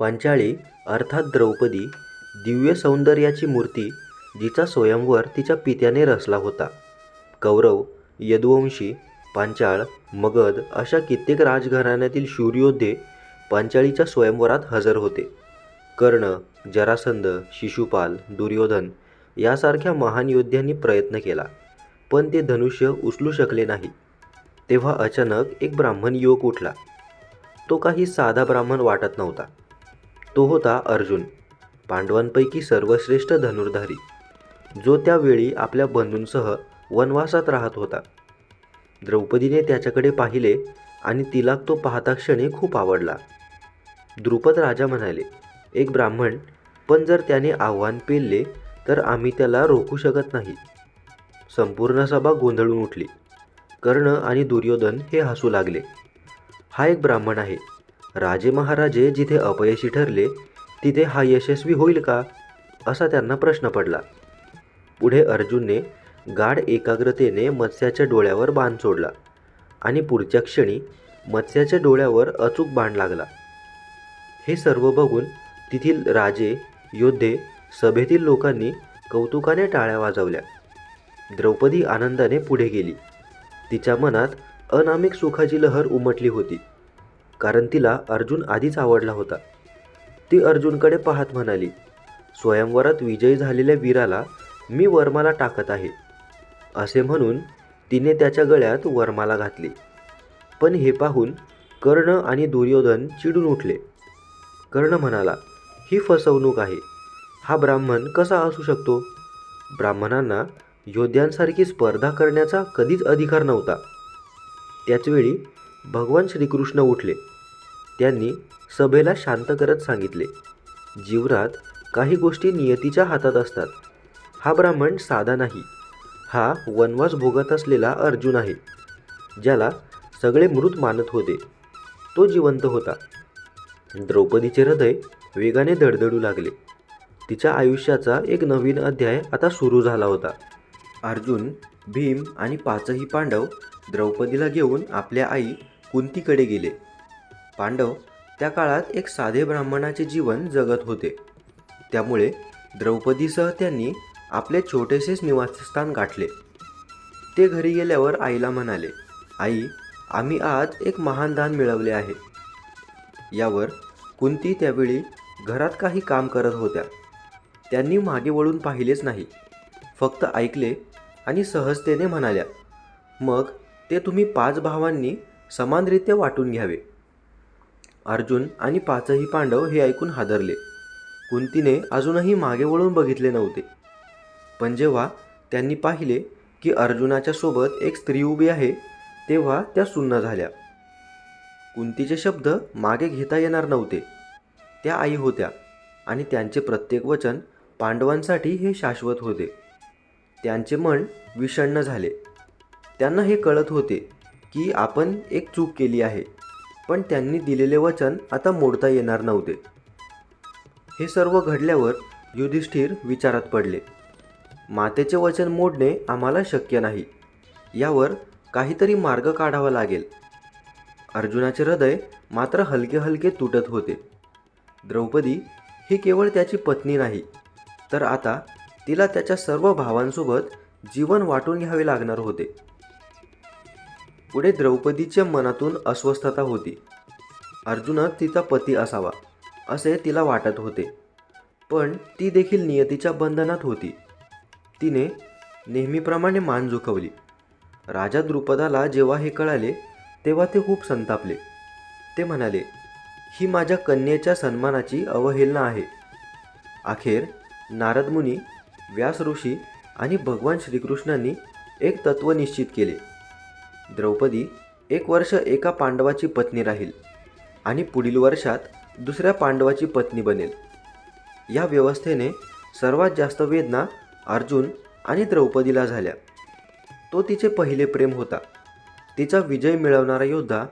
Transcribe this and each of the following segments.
पांचाळी अर्थात द्रौपदी दिव्य सौंदर्याची मूर्ती जिचा स्वयंवर तिच्या पित्याने रचला होता. कौरव यदुवंशी पांचाळ मगध अशा कित्येक राजघराण्यातील शूरयोद्धे पांचाळीच्या स्वयंवरात हजर होते. कर्ण जरासंध शिशुपाल दुर्योधन यासारख्या महान योद्ध्यांनी प्रयत्न केला पण ते धनुष्य उचलू शकले नाही. तेव्हा अचानक एक ब्राह्मण युवक उठला. तो काही साधा ब्राह्मण वाटत नव्हता. तो होता अर्जुन पांडवांपैकी सर्वश्रेष्ठ धनुर्धारी जो त्यावेळी आपल्या बंधूंसह वनवासात राहत होता. द्रौपदीने त्याच्याकडे पाहिले आणि तिला तो पाहता क्षणी खूप आवडला. द्रुपद राजा म्हणाले एक ब्राह्मण पण जर त्याने आव्हान पेलले तर आम्ही त्याला रोखू शकत नाही. संपूर्ण सभा गोंधळून उठली. कर्ण आणि दुर्योधन हे हसू लागले. हा एक ब्राह्मण आहे राजे महाराजे जिथे अपयशी ठरले तिथे हा यशस्वी होईल का? असा त्यांना प्रश्न पडला. पुढे अर्जुनने गाढ एकाग्रतेने मत्स्याच्या डोळ्यावर बाण सोडला आणि पुढच्या क्षणी मत्स्याच्या डोळ्यावर अचूक बाण लागला. हे सर्व बघून तेथील राजे योद्धे सभेतील लोकांनी कौतुकाने टाळ्या वाजवल्या. द्रौपदी आनंदाने पुढे गेली. तिच्या मनात अनामिक सुखाची लहर उमटली होती. कारण तिला अर्जुन आधीच आवडला होता. ती अर्जुनकडे पाहत म्हणाली स्वयंवरात विजयी झालेल्या वीराला मी वर्माला टाकत आहे. असे म्हणून तिने त्याच्या गळ्यात वर्माला घातली. पण हे पाहून कर्ण आणि दुर्योधन चिडून उठले. कर्ण म्हणाला ही फसवणूक आहे. हा ब्राह्मण कसा असू शकतो? ब्राह्मणांना योद्ध्यांसारखी स्पर्धा करण्याचा कधीच अधिकार नव्हता. त्याचवेळी भगवान श्रीकृष्ण उठले. त्यांनी सभेला शांत करत सांगितले जीवनात काही गोष्टी नियतीच्या हातात असतात. हा ब्राह्मण साधा नाही. हा वनवास भोगत असलेला अर्जुन आहे ज्याला सगळे मृत मानत होते. तो जिवंत होता. द्रौपदीचे हृदय वेगाने धडधडू लागले. तिच्या आयुष्याचा एक नवीन अध्याय आता सुरू झाला होता. अर्जुन भीम आणि पाचही पांडव द्रौपदीला घेऊन आपल्या आई कुंतीकडे गेले. पांडव त्या काळात एक साधे ब्राह्मणाचे जीवन जगत होते. त्यामुळे द्रौपदीसह त्यांनी आपले छोटेसेच निवासस्थान गाठले. ते घरी गेल्यावर आईला म्हणाले आई आम्ही आज एक महान दान मिळवले आहे. यावर कुंती त्यावेळी घरात काही काम करत होत्या. त्यांनी मागे वळून पाहिलेच नाही. फक्त ऐकले आणि सहजतेने म्हणाल्या मग ते तुम्ही पाच भावांनी समानरित्या वाटून घ्यावे. अर्जुन आणि पाचही पांडव हे ऐकून हादरले. कुंतीने अजूनही मागे वळून बघितले नव्हते. पण जेव्हा त्यांनी पाहिले की अर्जुनाच्या सोबत एक स्त्री उभी आहे तेव्हा त्या सुन्न झाल्या. कुंतीचे शब्द मागे घेता येणार नव्हते. त्या आई होत्या आणि त्यांचे प्रत्येक वचन पांडवांसाठी हे शाश्वत होते. त्यांचे मन विषण्ण झाले. त्यांना हे कळत होते की आपण एक चूक केली आहे. पण त्यांनी दिलेले वचन आता मोडता येणार नव्हते. हे सर्व घडल्यावर युधिष्ठिर विचारात पडले. मातेचे वचन मोडणे आम्हाला शक्य नाही. यावर काहीतरी मार्ग काढावा लागेल. अर्जुनाचे हृदय मात्र हलके हलके तुटत होते. द्रौपदी ही केवळ त्याची पत्नी नाही तर आता तिला त्याच्या सर्व भावांसोबत जीवन वाटून घ्यावे लागणार होते. पुढे द्रौपदीच्या मनातून अस्वस्थता होती. अर्जुनच तिचा पती असावा असे तिला वाटत होते. पण ती देखील नियतीच्या बंधनात होती. तिने नेहमीप्रमाणे मान झुकवली. राजा द्रुपदाला जेव्हा हे कळाले तेव्हा ते खूप संतापले. ते म्हणाले ही माझ्या कन्येच्या सन्मानाची अवहेलना आहे. अखेर नारदमुनी व्यास ऋषी आणि भगवान श्रीकृष्णांनी एक तत्व निश्चित केले. द्रौपदी एक वर्ष एका पांडवाची पत्नी राहील आणि पुढील वर्षात दुसऱ्या पांडवाची पत्नी बनेल. या व्यवस्थेने सर्वात जास्त वेदना अर्जुन आणि द्रौपदीला झाल्या. तो तिचे पहिले प्रेम होता. तिचा विजय मिळवणारा योद्धा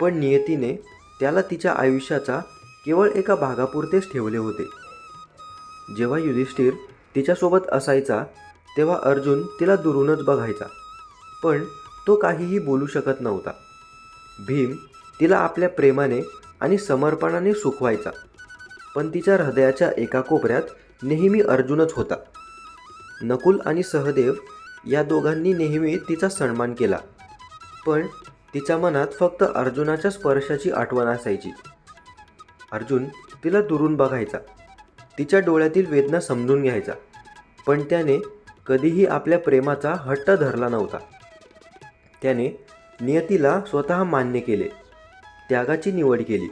पण नियतीने त्याला तिच्या आयुष्याचा केवळ एका भागापुरतेच ठेवले होते. जेव्हा युधिष्ठिर तिच्यासोबत असायचा तेव्हा अर्जुन तिला दुरूनच बघायचा. पण तो काहीही बोलू शकत नव्हता. भीम तिला आपल्या प्रेमाने आणि समर्पणाने सुखवायचा. पण तिच्या हृदयाच्या एका कोपऱ्यात नेहमी अर्जुनच होता. नकुल आणि सहदेव या दोघांनी नेहमी तिचा सन्मान केला. पण तिच्या मनात फक्त अर्जुनाच्या स्पर्शाची आठवण असायची. अर्जुन तिला दुरून बघायचा. तिच्या डोळ्यातील वेदना समजून घ्यायचा. पण त्याने कधीही आपल्या प्रेमाचा हट्ट धरला नव्हता. त्याने नियतीला स्वतः मान्य केले. त्यागाची निवड केली.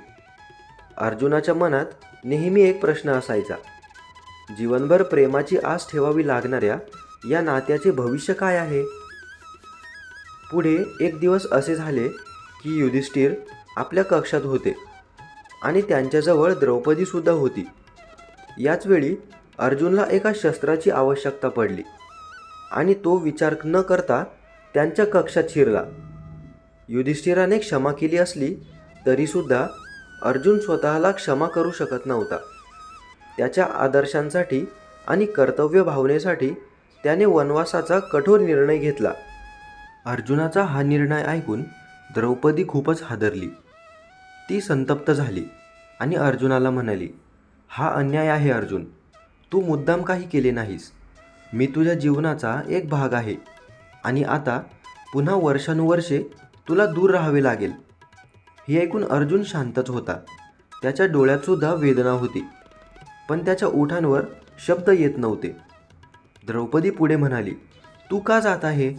अर्जुनाच्या मनात नेहमी एक प्रश्न असायचा. जीवनभर प्रेमाची आस ठेवावी लागणाऱ्या या नात्याचे भविष्य काय आहे? पुढे एक दिवस असे झाले की युधिष्ठिर आपल्या कक्षात होते आणि त्यांच्याजवळ द्रौपदीसुद्धा होती. याच वेळी अर्जुनला एका शस्त्राची आवश्यकता पडली आणि तो विचार न करता त्यांच्या कक्षात शिरला. युधिष्ठिराने क्षमा केली असली तरीसुद्धा अर्जुन स्वतःला क्षमा करू शकत नव्हता. त्याच्या आदर्शांसाठी आणि कर्तव्य भावनेसाठी त्याने वनवासाचा कठोर निर्णय घेतला. अर्जुनाचा हा निर्णय ऐकून द्रौपदी खूपच हादरली. ती संतप्त झाली आणि अर्जुनाला म्हणाली हा अन्याय आहे अर्जुन. तू मुद्दाम काही केले नाहीस. मी तुझ्या जीवनाचा एक भाग आहे. आणि आता पुन्हा वर्षानुवर्षे तुला दूर राहावे लागेल. हे ऐकून अर्जुन शांतच होता. त्याच्या डोळ्यातसुद्धा वेदना होती. पण त्याच्या ओठांवर शब्द येत नव्हते. द्रौपदी पुढे म्हणाली तू का जात आहे?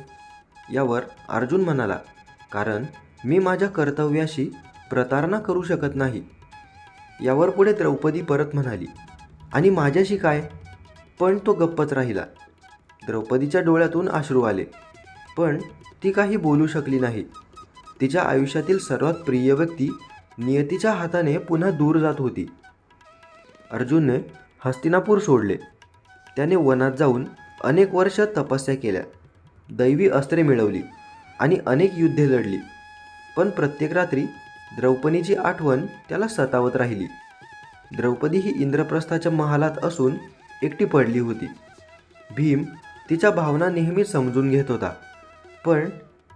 यावर अर्जुन म्हणाला कारण मी माझ्या कर्तव्याशी प्रतारणा करू शकत नाही. यावर पुढे द्रौपदी परत म्हणाली आणि माझ्याशी काय? पण तो गप्पच राहिला. द्रौपदीच्या डोळ्यातून अश्रू आले. पण ती काही बोलू शकली नाही. तिच्या आयुष्यातील सर्वात प्रिय व्यक्ती नियतीच्या हाताने पुन्हा दूर जात होती. अर्जुनने हस्तिनापूर सोडले. त्याने वनात जाऊन अनेक वर्ष तपस्या केल्या. दैवी अस्त्रे मिळवली आणि अनेक युद्धे लढली. पण प्रत्येक रात्री द्रौपदीची आठवण त्याला सतावत राहिली. द्रौपदी ही इंद्रप्रस्थाच्या महालात असून एकटी पडली होती. भीम तिच्या भावना नेहमी समजून घेत होता. पण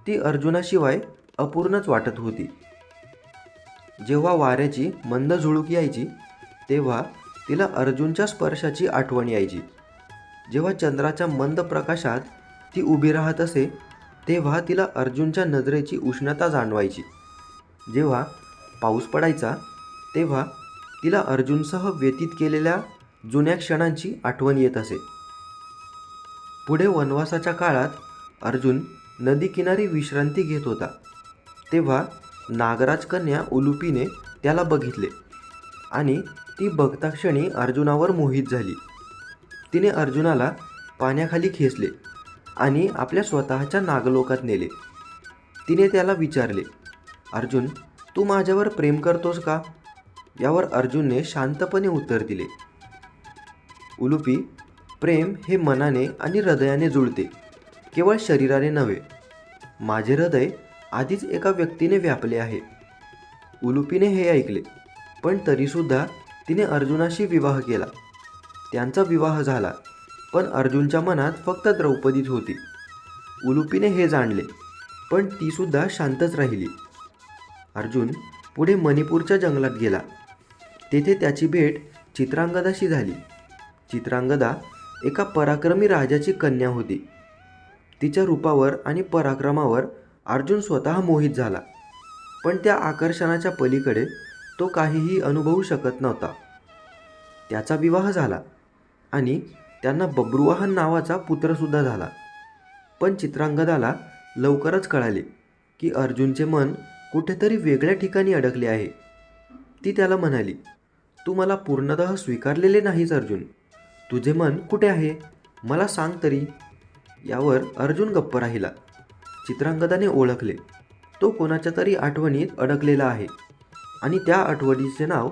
ती अर्जुनाशिवाय अपूर्णच वाटत होती. जेव्हा वाऱ्याची मंद झुळूक यायची तेव्हा तिला अर्जुनच्या स्पर्शाची आठवण यायची. जेव्हा चंद्राच्या मंद प्रकाशात ती उभी राहत असे तेव्हा तिला अर्जुनच्या नजरेची उष्णता जाणवायची. जेव्हा पाऊस पडायचा तेव्हा तिला अर्जुनसह व्यतीत केलेल्या जुन्या क्षणांची आठवण येत असे. पुढे वनवासाच्या काळात अर्जुन नदीकिनारी विश्रांती घेत होता. तेव्हा नागराज कन्या उलुपीने त्याला बघितले आणि ती बघता क्षणी अर्जुनावर मोहित झाली. तिने अर्जुनाला पाण्याखाली खेचले आणि आपल्या स्वतःच्या नागलोकात नेले. तिने त्याला विचारले अर्जुन तू माझ्यावर प्रेम करतोस का? यावर अर्जुनने शांतपणे उत्तर दिले. उलुपी प्रेम हे मनाने आणि हृदयाने जुळते. केवळ शरीराने नव्हे माझे हृदय आधीच एका व्यक्तीने व्यापले आहे. उलुपीने हे ऐकले पण तरीसुद्धा तिने अर्जुनाशी विवाह केला. त्यांचा विवाह झाला पण अर्जुनच्या मनात फक्त द्रौपदीच होती. उलुपीने हे जाणले पण तीसुद्धा शांतच राहिली. अर्जुन पुढे मणिपूरच्या जंगलात गेला. तेथे त्याची भेट चित्रांगदाशी झाली. चित्रांगदा एका पराक्रमी राजाची कन्या होती. तिच्या रूपावर आणि पराक्रमावर अर्जुन स्वतः मोहित झाला. पण त्या आकर्षणाच्या पलीकडे तो काहीही अनुभवू शकत नव्हता. त्याचा विवाह झाला आणि त्यांना बब्रुवाहन नावाचा पुत्रसुद्धा झाला. पण चित्रांगदाला लवकरच कळाले की अर्जुनचे मन कुठेतरी वेगळ्या ठिकाणी अडकले आहे. ती त्याला म्हणाली तू मला पूर्णतः स्वीकारलेले नाहीस अर्जुन. तुझे मन कुठे आहे? मला सांग तरी. यावर अर्जुन गप्प राहिला. चित्रांगदाने ओळखले. तो कोणाच्या तरी आठवणीत अडकलेला आहे. आणि त्या आठवणीचे नाव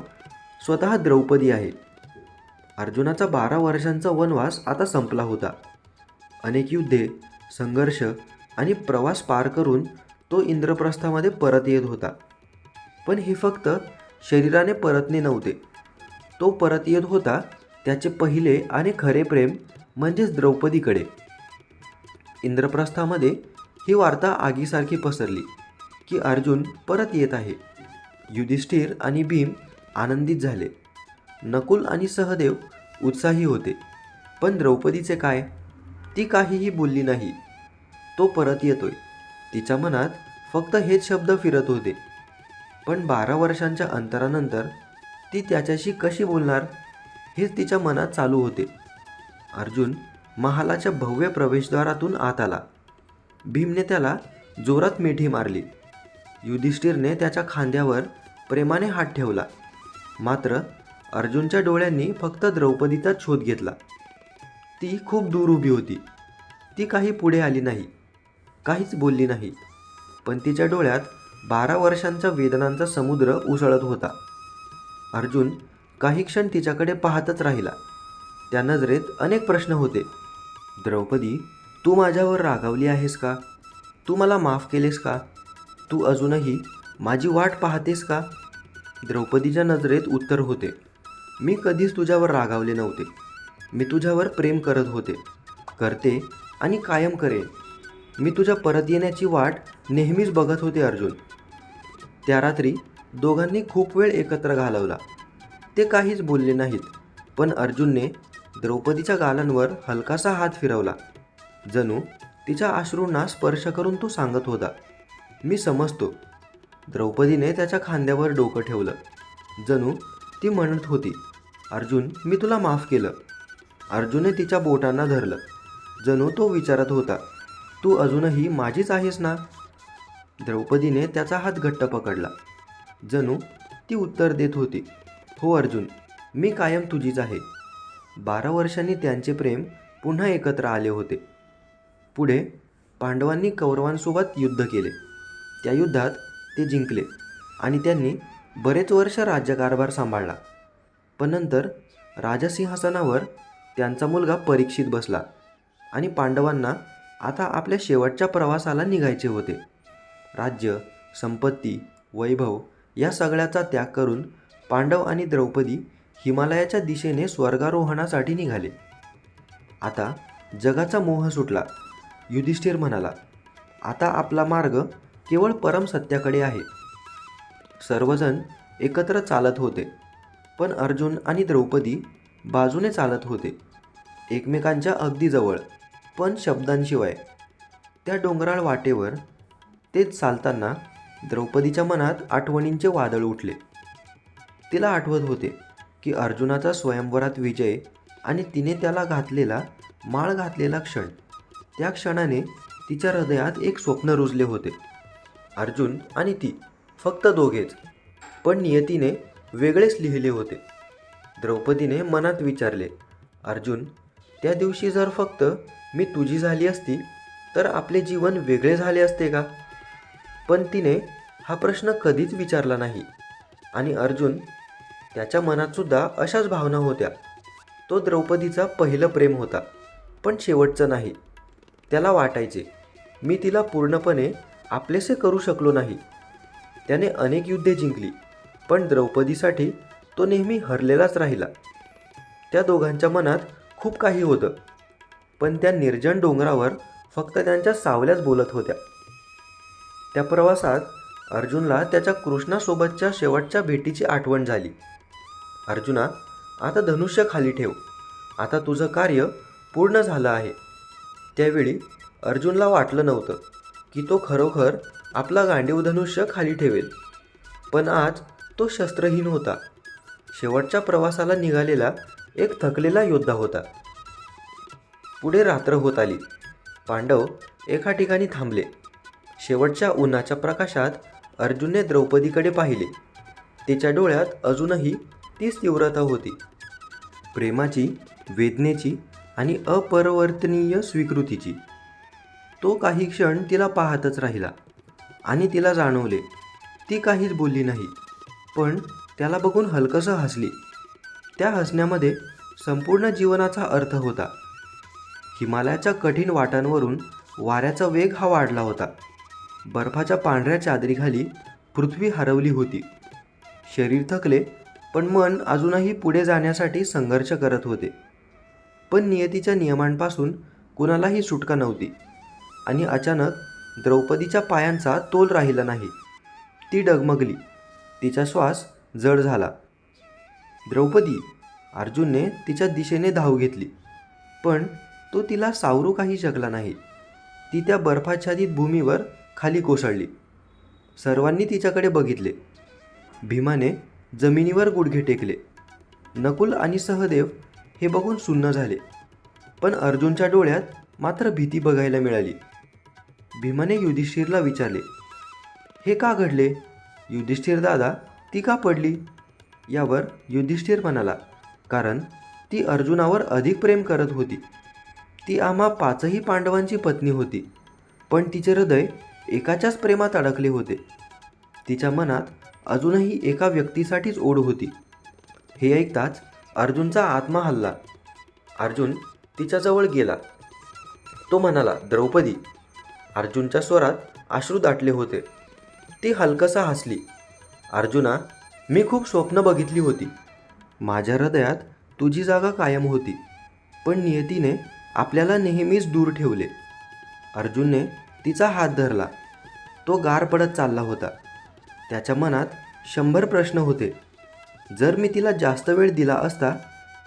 स्वतः द्रौपदी आहे. अर्जुनाचा बारा वर्षांचा वनवास आता संपला होता. अनेक युद्धे संघर्ष आणि प्रवास पार करून तो इंद्रप्रस्थामध्ये परत येत होता. पण हे फक्त शरीराने परतणे नव्हते. तो परत येत होता त्याचे पहिले आणि खरे प्रेम म्हणजेच द्रौपदीकडे. इंद्रप्रस्थामध्ये ही वार्ता आगीसारखी पसरली की अर्जुन परत येत आहे. युधिष्ठिर आणि भीम आनंदित झाले. नकुल आणि सहदेव उत्साही होते. पण द्रौपदीचे काय? ती काहीही बोलली नाही. तो परत येतोय. तिच्या मनात फक्त हेच शब्द फिरत होते. पण बारा वर्षांच्या अंतरानंतर ती त्याच्याशी कशी बोलणार? हेच तिच्या मनात चालू होते. अर्जुन महालाच्या भव्य प्रवेशद्वारातून आत आला. भीमने त्याला जोरात मिठी मारली. युधिष्ठिरने त्याच्या खांद्यावर प्रेमाने हात ठेवला. मात्र अर्जुनच्या डोळ्यांनी फक्त द्रौपदीचा शोध घेतला. ती खूप दूर उभी होती. ती काही पुढे आली नाही. काहीच बोलली नाही. पण तिच्या डोळ्यात बारा वर्षांच्या वेदनांचा समुद्र उसळत होता. अर्जुन काही क्षण तिच्याकडे पाहतच राहिला. त्या नजरेत अनेक प्रश्न होते. द्रौपदी तू माझ्यावर रागावली आहेस का? तू मला माफ केलेस का? तू अजूनही माझी वाट पाहतेस का? द्रौपदीच्या नजरेत उत्तर होते. मी कधीच तुझ्यावर रागावले नव्हते. मी तुझ्यावर प्रेम करत होते. करते आणि कायम करेन. मी तुझ्या परत येण्याची वाट नेहमीच बघत होते अर्जुन. त्या रात्री दोघांनी खूप वेळ एकत्र घालवला. ते काहीच बोलले नाहीत पण अर्जुनने द्रौपदीच्या गालांवर हलकासा हात फिरवला. जणू तिच्या अश्रूंना स्पर्श करून तो सांगत होता मी समजतो. द्रौपदीने त्याच्या खांद्यावर डोकं ठेवलं. जणू ती म्हणत होती अर्जुन मी तुला माफ केलं. अर्जुनने तिच्या बोटांना धरलं. जणू तो विचारत होता तू अजूनही माझीच आहेस ना? द्रौपदीने त्याचा हात घट्ट पकडला. जणू ती उत्तर देत होती हो अर्जुन मी कायम तुझीच आहे. बारा वर्षांनी त्यांचे प्रेम पुन्हा एकत्र आले होते. पुढे पांडवांनी कौरवांसोबत युद्ध केले. त्या युद्धात ते जिंकले आणि त्यांनी बरेच वर्ष राज्यकारभार सांभाळला. पण नंतर राजसिंहासनावर त्यांचा मुलगा परीक्षित बसला आणि पांडवांना आता आपल्या शेवटच्या प्रवासाला निघायचे होते. राज्य संपत्ती वैभव या सगळ्याचा त्याग करून पांडव आणि द्रौपदी हिमालयाच्या दिशेने स्वर्गारोहणासाठी निघाले. आता जगाचा मोह सुटला. युधिष्ठिर म्हणाला आता आपला मार्ग केवळ परम सत्याकडे आहे. सर्वजण एकत्र चालत होते पण अर्जुन आणि द्रौपदी बाजूने चालत होते एकमेकांच्या अगदी जवळ पण शब्दांशिवाय. त्या डोंगराळ वाटेवर तेच चालताना द्रौपदीच्या मनात आठवणींचे वादळ उठले. तिला आठवत होते की अर्जुनाचा स्वयंवरात विजय आणि तिने त्याला घातलेला माळ घातलेला क्षण. त्या क्षणाने तिच्या हृदयात एक स्वप्न रुजले होते. अर्जुन आणि ती फक्त दोघेच पण नियतीने वेगळेच लिहिले होते. द्रौपदीने मनात विचारले अर्जुन त्या दिवशी जर फक्त मी तुझी झाली असती तर आपले जीवन वेगळे झाले असते का? पण तिने हा प्रश्न कधीच विचारला नाही. आणि अर्जुन त्याच्या मनातसुद्धा अशाच भावना होत्या. तो द्रौपदीचा पहिलं प्रेम होता पण शेवटचं नाही. त्याला वाटायचे मी तिला पूर्णपणे आपलेसे करू शकलो नाही. त्याने अनेक युद्धे जिंकली पण द्रौपदीसाठी तो नेहमी हरलेलाच राहिला. त्या दोघांच्या मनात खूप काही होतं पण त्या निर्जन डोंगरावर फक्त त्यांच्या सावल्याच बोलत होत्या. त्या प्रवासात अर्जुनला त्याच्या कृष्णासोबतच्या शेवटच्या भेटीची आठवण झाली. अर्जुना आता धनुष्य खाली ठेव. आता तुझं कार्य पूर्ण झालं आहे. त्यावेळी अर्जुनला वाटलं नव्हतं की तो खरोखर आपला गांडीव धनुष्य खाली ठेवेल. पण आज तो शस्त्रहीन होता. शेवटच्या प्रवासाला निघालेला एक थकलेला योद्धा होता. पुढे रात्र होत आली. पांडव एका ठिकाणी थांबले. शेवटच्या उन्हाच्या प्रकाशात अर्जुनने द्रौपदीकडे पाहिले. तिच्या डोळ्यात अजूनही तीच तीव्रता होती. प्रेमाची वेदनेची आणि अपरिवर्तनीय स्वीकृतीची. तो काही क्षण तिला पाहतच राहिला आणि तिला जाणवले. ती काहीच बोलली नाही पण त्याला बघून हलकसं हसली. त्या हसण्यामध्ये संपूर्ण जीवनाचा अर्थ होता. हिमालयाच्या कठीण वाटांवरून वाऱ्याचा वेग हा वाढला होता. बर्फाच्या पांढऱ्या चादरीखाली पृथ्वी हरवली होती. शरीर थकले पण मन अजूनही पुढे जाण्यासाठी संघर्ष करत होते. पण नियतीच्या नियमांपासून कुणालाही सुटका नव्हती. आणि अचानक द्रौपदीच्या पायांचा तोल राहिला नाही. ती डगमगली. तिचा श्वास जड झाला. द्रौपदी अर्जुनने तिच्या दिशेने धाव घेतली. पण तो तिला सावरू काही शकला नाही. ती त्या बर्फाच्छादित भूमीवर खाली कोसळली. सर्वांनी तिच्याकडे बघितले. भीमाने जमिनीवर गुडघे टेकले. नकुल आणि सहदेव हे बघून सुन्न झाले. पण अर्जुनच्या डोळ्यात मात्र भीती बघायला मिळाली. भीमाने युधिष्ठिरला विचारले हे का घडले? युधिष्ठिर दादा ती का पडली? यावर युधिष्ठिर म्हणाला कारण ती अर्जुनावर अधिक प्रेम करत होती. ती आम्हा पाचही पांडवांची पत्नी होती पण तिचे हृदय एकाच्याच प्रेमात अडकले होते. तिच्या मनात अजूनही एका व्यक्तीसाठीच ओढ होती. हे ऐकताच अर्जुनचा आत्मा हल्ला. अर्जुन तिच्याजवळ गेला. तो म्हणाला द्रौपदी. अर्जुनच्या स्वरात अश्रू दाटले होते. ती हलकसा हसली. अर्जुना मी खूप स्वप्न बघितली होती. माझ्या हृदयात तुझी जागा कायम होती पण नियतीने आपल्याला नेहमीच दूर ठेवले. अर्जुनने तिचा हात धरला. तो गार पडत चालला होता. त्याच्या मनात शंभर प्रश्न होते. जर मी तिला जास्त वेळ दिला असता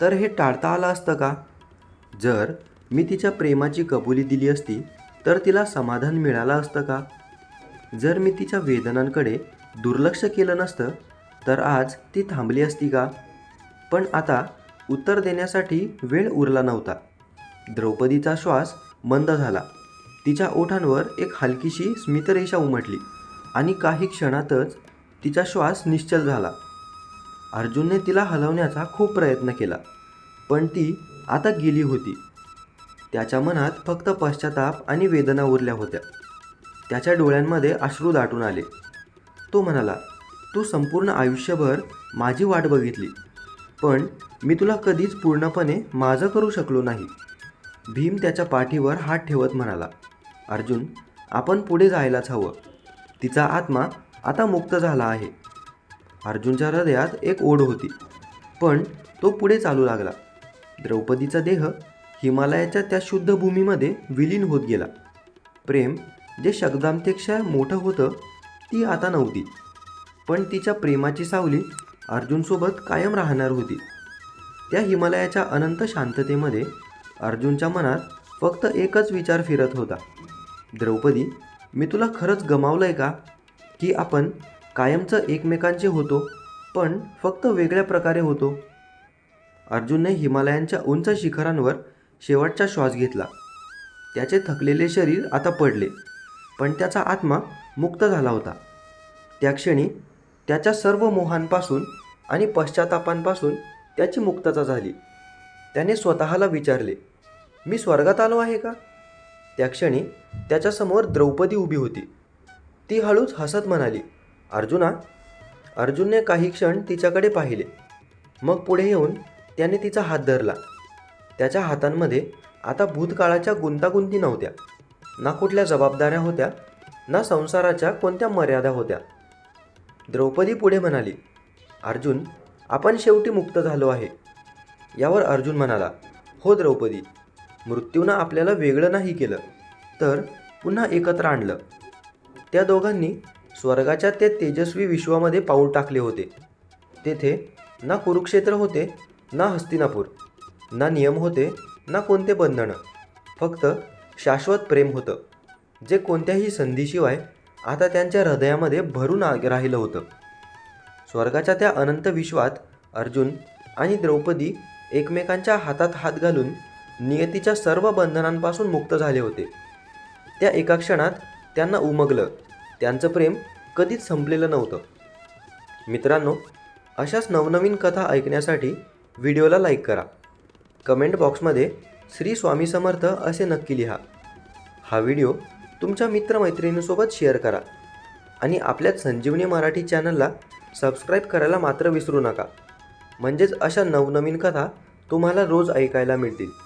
तर हे टाळता आलं असतं का? जर मी तिच्या प्रेमाची कबुली दिली असती तर तिला समाधान मिळालं असतं का? जर मी तिच्या वेदनांकडे दुर्लक्ष केलं नसतं तर आज ती थांबली असती का? पण आता उत्तर देण्यासाठी वेळ उरला नव्हता. द्रौपदीचा श्वास मंद झाला. तिच्या ओठांवर एक हलकीशी स्मितरेषा उमटली. आणि काही क्षणातच तिचा श्वास निश्चल झाला. अर्जुनने तिला हलवण्याचा खूप प्रयत्न केला पण ती आता गेली होती. त्याच्या मनात फक्त पश्चाताप आणि वेदना उरल्या होत्या. त्याच्या डोळ्यांमध्ये अश्रू दाटून आले. तो म्हणाला तू संपूर्ण आयुष्यभर माझी वाट बघितली पण मी तुला कधीच पूर्णपणे माझं करू शकलो नाही. भीम त्याच्या पाठीवर हात ठेवत म्हणाला अर्जुन आपण पुढे जायलाच हवं. तिचा आत्मा आता मुक्त झाला आहे. अर्जुनच्या हृदयात एक ओढ होती पण तो पुढे चालू लागला. द्रौपदीचा देह हिमालयाच्या त्या शुद्ध भूमीमध्ये विलीन होत गेला. प्रेम जे शब्दांपेक्षा मोठं होतं ती आता नव्हती. पण तिच्या प्रेमाची सावली अर्जुनसोबत कायम राहणार होती. त्या हिमालयाच्या अनंत शांततेमध्ये अर्जुनच्या मनात फक्त एकच विचार फिरत होता. द्रौपदी मी तुला खरंच गमावलं आहे का? की आपण कायमचं एकमेकांचे होतो पण फक्त वेगळ्या प्रकारे होतो. अर्जुनने हिमालयांच्या उंच शिखरांवर शेवटचा श्वास घेतला. त्याचे थकलेले शरीर आता पडले पण त्याचा आत्मा मुक्त झाला होता. त्या क्षणी त्याच्या सर्व मोहांपासून आणि पश्चातापांपासून त्याची मुक्तता झाली. त्याने स्वतःला विचारले मी स्वर्गात आलो आहे का? त्या क्षणी त्याच्यासमोर द्रौपदी उभी होती. ती हळूच हसत म्हणाली अर्जुना अर्जुनने काही क्षण तिच्याकडे पाहिले. मग पुढे येऊन त्याने तिचा हात धरला. त्याच्या हातांमध्ये आता भूतकाळाच्या गुंतागुंती नव्हत्या. ना कुठल्या जबाबदाऱ्या होत्या ना संसाराच्या कोणत्या मर्यादा होत्या. द्रौपदी पुढे म्हणाली अर्जुन आपण शेवटी मुक्त झालो आहे. यावर अर्जुन म्हणाला हो द्रौपदी मृत्यूनं आपल्याला वेगळं नाही केलं तर पुन्हा एकत्र आणलं. त्या दोघांनी स्वर्गाच्या त्या तेजस्वी विश्वामध्ये पाऊल टाकले होते. तेथे ना कुरुक्षेत्र होते ना हस्तिनापूर ना नियम होते ना कोणते बंधनं. फक्त शाश्वत प्रेम होतं जे कोणत्याही संधीशिवाय आता त्यांच्या हृदयामध्ये भरून आ राहिलं होतं. स्वर्गाच्या त्या अनंत विश्वात अर्जुन आणि द्रौपदी एकमेकांच्या हातात हात घालून नियतीच्या सर्व बंधनांपासून मुक्त झाले होते. त्या एका क्षणात त्यांना उमगलं. त्यांचं प्रेम कधीच संपलेलं नव्हतं. मित्रांनो अशाच नवनवीन कथा ऐकण्यासाठी व्हिडिओला लाईक करा. कमेंट बॉक्समध्ये श्री स्वामी समर्थ असे नक्की लिहा. हा व्हिडिओ तुमच्या मित्रमैत्रिणींसोबत शेअर करा. आणि आपल्याच संजीवनी मराठी चॅनलला सबस्क्राईब करायला मात्र विसरू नका. म्हणजेच अशा नवनवीन कथा तुम्हाला रोज ऐकायला मिळतील.